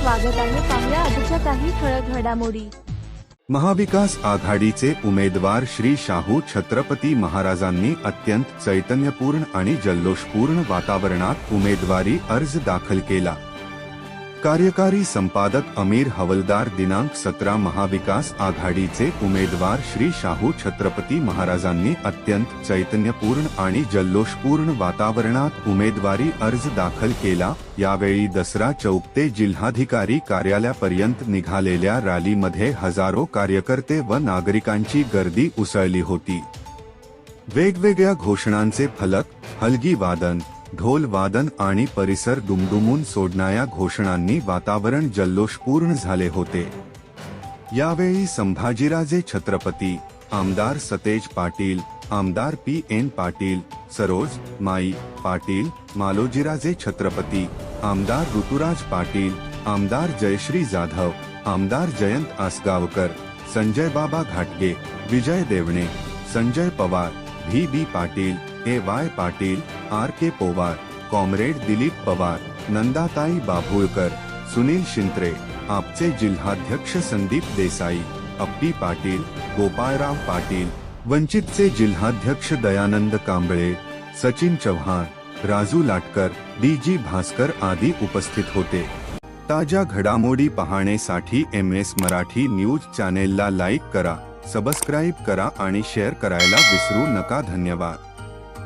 स्वागत आहे पाहुया आजच्या काही ठळक घडामोडी. महाविकास आघाडीचे उमेदवार श्री शाहू छत्रपती महाराजांनी अत्यंत चैतन्यपूर्ण आणि जल्लोषपूर्ण वातावरणात उमेदवारी अर्ज दाखल केला. कार्यकारी संपादक अमीर हवलदार दिनांक सतरा महाविकास आघाडीचे उमेदवार श्री शाहू छत्रपती महाराजांनी अत्यंत चैतन्यपूर्ण आणि जल्लोषपूर्ण वातावरणात उमेदवारी अर्ज दाखल केला. यावेळी दसरा चौक ते जिल्हाधिकारी कार्यालयापर्यंत निघालेल्या रॅलीमध्ये हजारो कार्यकर्ते व नागरिकांची गर्दी उसळली होती. वेगवेगळ्या घोषणांचे फलक हलगी वादन ढोल वादन आणि परिसर दुमदुमून सोडणाऱ्या घोषणांनी वातावरण जल्लोषपूर्ण झाले होते. यावेळी संभाजीराजे छत्रपती आमदार सतेज पाटील आमदार पी एन पाटील सरोज माई पाटील मालोजीराजे छत्रपती आमदार ऋतुराज पाटील आमदार जयश्री जाधव आमदार जयंत आसगावकर संजय बाबा घाटगे Vijay Devane Sanjay Pawar V B Patil A Y Patil R K Powar comrade Dilip Pawar Nandatai Babhulkar Sunil Shintre आपचे जिल्हाध्यक्ष संदीप देसाई अप्पी पाटील गोपाळराव पाटील वंचितचे जिल्हाध्यक्ष दयानंद कांबळे सचिन चव्हाण राजू लाटकर डी जी भास्कर आदी उपस्थित होते. ताज्या घडामोडी पाहण्यासाठी एम एस मराठी न्यूज चॅनेलला लाईक करा सबस्क्राईब करा आणि शेअर करायला विसरू नका. धन्यवाद.